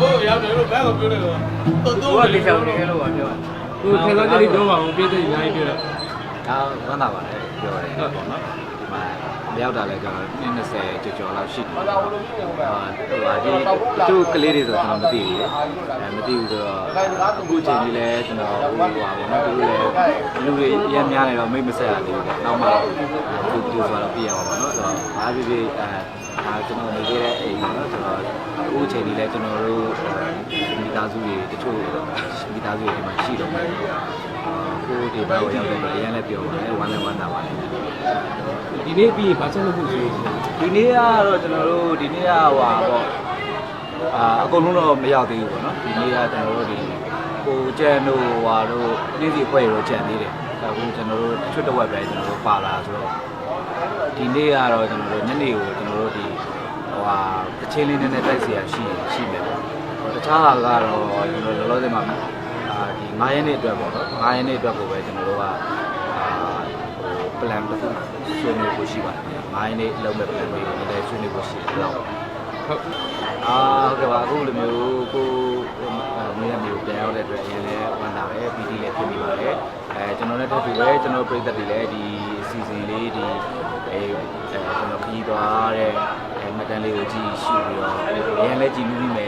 ဘိုးရောက်တယ်လို့ဘယ်ကိုပြောတယ်လို့တော့သူကတေချာနေခဲ့လို့ပါပြောကိုခံစားချက်လေးပြောပါဦးပြည့်တဲ့ညာကြီးပြောတော့ဒါဝမ်းသာပါတယ်ပြောရတယ်ပေါ့နော်ဒီမှာမရောက်တာလဲကျွန်တော်20ကျော်ကျော်လောက်ရှိတယ်အာဟိုဟာဒီသူ့ကလေးတွေဆိုကျွန်တော်မသိဘူးလေအဲမသိဘူးဆိုတော့အခုချိန်ကြီးလဲကျွန်တော်ဟိုဟာပေါ့နော်သူလည်းလူတွေရမ်းများနေတော့မိတ်မဆက်ရသေးဘူးပေါ့နောက်မှသူသူဆိုတော့ပြရမှာပေါ့နော်ဆိုတော့အားပြပြအဲ ဒါကျွန်တော်နေခဲ့တဲ့အိမ်ပေါ့နော်ကျွန်တော်အခုချိန်ကြီးလဲကျွန်တော်တို့မိသားစုတွေတချို့မိသားစုတွေမှာရှိတော့မယ်ကိုဒီဘက်ကိုရောက်တဲ့အတွက်အရင်လည်းပြောပါတယ်ဝမ်းလည်းဝမ်းသာပါတယ်ဒီနေ့ပြီးဘာချက်လုပ်ဖို့ဆိုဒီနေ့ကတော့ကျွန်တော်တို့ဒီနေ့ကဟိုဟာပေါ့အာအကုန်လုံးတော့မရောက်သေးဘူးပေါ့နော်ဒီနေ့ကကျွန်တော်တို့ဒီကိုကျန်တို့ဟွာတို့နေ့စီဖွဲ့ရောကျန်သေးတယ်အခုကျွန်တော်တို့ချွတ်တဝက်ပဲကျွန်တော်တို့ပါလာဆိုတော့ ဒီနေ့ကတော့ကျွန်တော်တို့ညနေကိုကျွန်တော်တို့ဒီဟိုဟာတချင်းလေးနည်းနည်းတိုက်စီရရှိရှိမယ်ပေါ့ဟိုတခြားဟာကတော့ကျွန်တော်လောလောဆယ်မှာအာဒီ9ရက်နေ့အတွက်ပေါ့နော်9ရက်နေ့အတွက်ကိုပဲကျွန်တော်တို့ကအာဟို plan တစ်ခုဆွေးနွေးဖို့ရှိပါတယ်။9ရက်နေ့လုပ်မဲ့ plan တွေကိုလည်းဆွေးနွေးဖို့ရှိတယ်တော့ဟုတ်။အာဟုတ်ကဲ့ပါအခုလိုမျိုးကိုမင်းရမျိုးပြန်ရောက်တဲ့အတွက်အရင်လည်းဝမ်းသာပဲ PD လည်းဖြစ်နေပါတယ်။အဲ ကျွန်တော်လည်းထပ်ပြီးပဲကျွန်တော်ပြည်သက်တွေလည်းဒီအစီအစဉ်လေးဒီအဲအဲကျွန်တော်ခရီးသွားတဲ့အဲမတန်လေးကိုကြည့်ရှုပြီးတော့အရင်လည်းကြည့်မိမယ်လို့လည်းမျှော်လ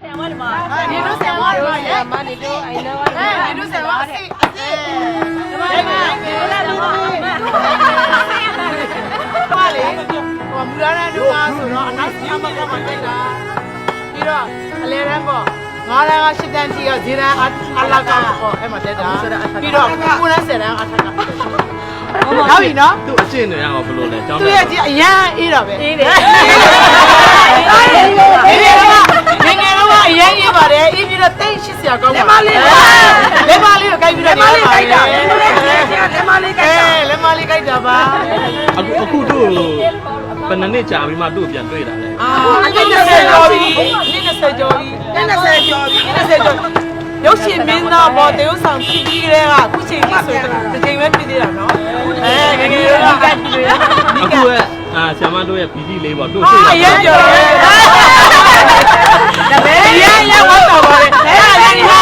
ဆရာမလေးမနေလို့ဆရာမလေးမမနေလို့အိုင်လာပါနေလို့ဆရာမအစ်အစ်မမနေလို့လာတော့မပါလေဟိုမူလာတဲ့လူကဆိုတော့အနောက်ဆရာမကမှတိုက်တာပြီးတော့အလဲတန်းပေါ့ငါးတန်းကရှစ်တန်းကြီးကဈေးတန်းအလကပေါ့အဲ့မှာတက်တာပြီးတော့ကိုယ်နဲ့ဆယ်တန်းအထက်ကဟုတ်ပြီနော်သူအကျင့်တွေအောင်ဘယ်လိုလဲကျောင်းသူရဲ့အကျင့်အရန်အေးတော့ပဲအေးတယ် အခုအခုတို့ဘယ်နှစ်နှစ်ကြာပြီးမှသူ့ပြန်တွေ့တာလဲအာအဲ့ဒါ20ကျော်ပြီ20ကျော်ပြီ20ကျော်ပြီ20ကျော်ရုပ်ရှင်မင်းသားဘောတေယုဆောင်ဖြစ်ပြီးတဲ့ကအခုချိန်ကြီးဆိုတော့တစ်ချိန်ပဲဖြစ်သေးတာနော်အဲငယ်ငယ်တော့ကြိုက်ပြီးရအခုကအာဆ iam တို့ရဲ့ BD လေးပေါ့တို့အာတွေ့ရမ်းပြောတယ်ဒါပဲရမ်းရမ်းဝတ်တော်ပါတယ်အဲ့ဒါဒီဟာ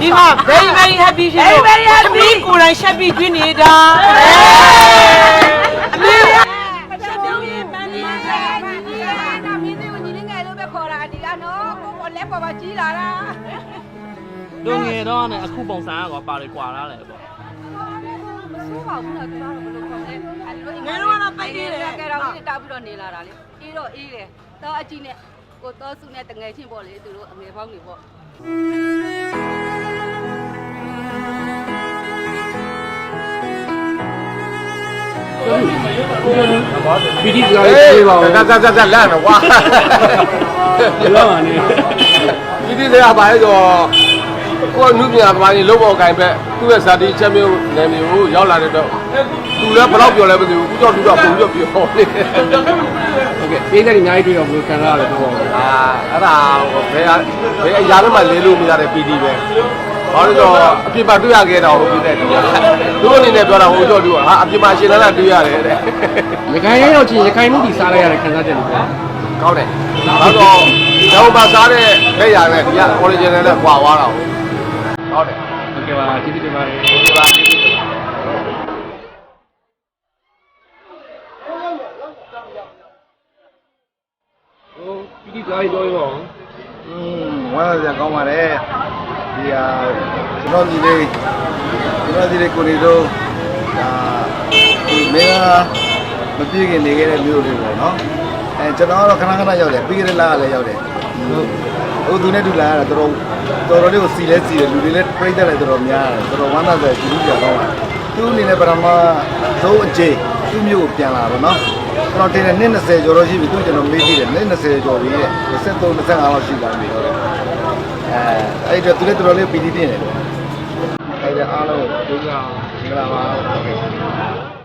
ဒီမှာ very very happy ဖြစ်လို့ very happy ကိုယ်တိုင်ရှက်ပြီးကျွနေတာအ မေချက်ပြုံးရင်ပန်းနေတယ်ပန်းနေတယ်ဒါမင်းတို့ညီလေးငယ်လို့ပဲခေါ်တာဒီကနော်ကိုကိုလက်ပေါ်မှာကြီးလာတာတို့ငယ်တော့နဲ့အခုပုံစံကတော့ပါလေကွာလာတယ်ပေါ့မဆိုးပါဘူးနော်သူကတော့ဘယ်လိုခေါ်လဲအဲဒီလိုငယ်တော့တော့ပိုက်နေတယ်ကဲတော့ဒီတောက်ပြီးတော့နေလာတာလေအေးတော့အေးတယ်တော့အကြည့်နဲ့ကိုတော့စုနဲ့တငယ်ချင်းပေါ့လေသူတို့အငယ်ပေါင်းတွေပေါ့ ပီဒီစကားလေးပြေးပါဦးကကကကလန့်တော့ကွာဘယ်တော့မှနေဒီဒီစရာပါလေဆိုကိုကနုပညာသမားကြီးလုံးပေါ်ကင်ပဲသူ့ရဲ့ဇာတိချက်မျိုးနယ်မျိုးကိုရောက်လာတဲ့တော့သူလည်းဘယ်တော့ပြောလဲမသိဘူးဦးကျော်သူကပုံပြပြောနေဟုတ်ကဲ့ပေးတဲ့အများကြီးတွေ့တော့ဘယ်လိုခံရလဲတော့အာအဲ့ဒါဘယ်ဘယ်အရာမှလဲလို့မရတဲ့ PD ပဲ ဘာလို့တော့အပြစ်ပါတွေ့ရခဲ့တာဟုတ်ပြီတဲ့သူအနေနဲ့ပြောတာဟိုကျော်သူဟာအပြစ်ပါရှင်လာတာတွေ့ရတယ်တဲ့ရခိုင်ရောက်ချင်းရခိုင်လူဒီစားလိုက်ရတဲ့ခံစားချက်တွေပေါ့ကောင်းတယ်နောက်တော့တော့ပါစားတဲ့လက်ရနဲ့ဒီက original နဲ့ကွာသွားတာဟုတ်ကောင်းတယ်ဟုတ်ကဲ့ပါကျေးဇူးတင်ပါတယ်ဒီပါဒီဒီဟိုပီဒီစကားလေးပြောရအောင်อืมဝမ်းသာစရာကောင်းပါတယ် ဒီဟာကျွန်တော်ဒီလေးကျွန်တော်ဒီလေးကိုနေတော့ဒါဒီမင်းကမပြည့်ခင်နေခဲ့တဲ့မြို့တွေပေါ့နော်အဲကျွန်တော်ကတော့ခဏခဏရောက်တယ်ပြီးခဲ့တဲ့လကလည်းရောက်တယ်ဟုတ်ဟိုသူနဲ့တူလာရတာတော်တော်တော်လေးကိုစီလဲစီတယ်လူတွေလည်းပြိတ္တလည်းတော်တော်များတယ်တော်တော်ဝမ်းသာစရာကြည့်ကြတော့ပါသူအနေနဲ့ပထမဆုံးအကျိသူ့မြို့ကိုပြန်လာတော့နော်ကျွန်တော်တင်တယ်နှစ်20ကျော်တော့ရှိပြီသူကျွန်တော်မေးကြည့်တယ်နှစ်20ကျော်ပြီတဲ့23 25လောက်ရှိလာပြီတော့ အဲအဲ့တော့သူလည်းတော်တော်လေးပီတိတင်တယ်လို့အဲ့ဒါအားလုံးဒုက္ခမင်္ဂလာပါဟုတ်ကဲ့